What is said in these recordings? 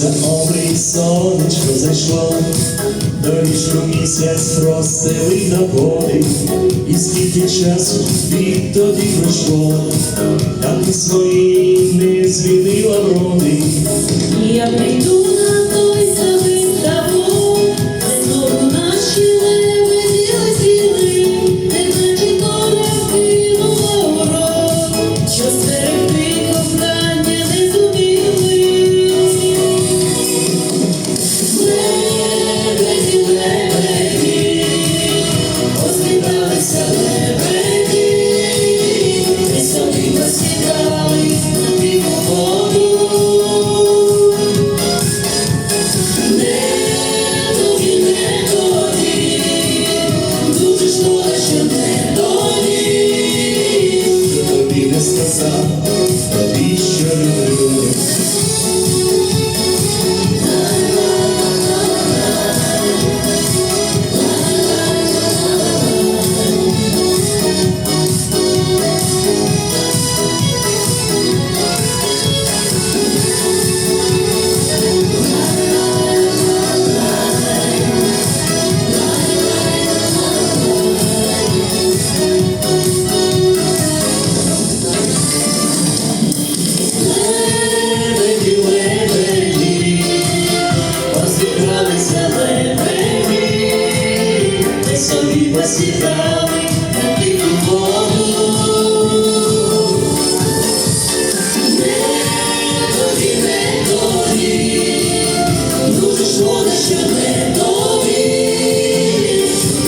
За обрій сонечко зайшло, до річку місяць розсели на полі, і скільки часу відтоді пройшло, та ти свої не змінила вроди.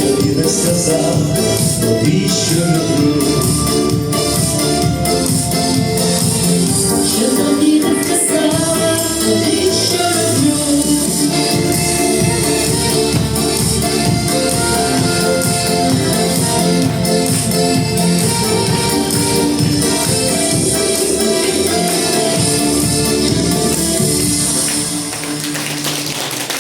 Тобі не сказав, тобі що люблю.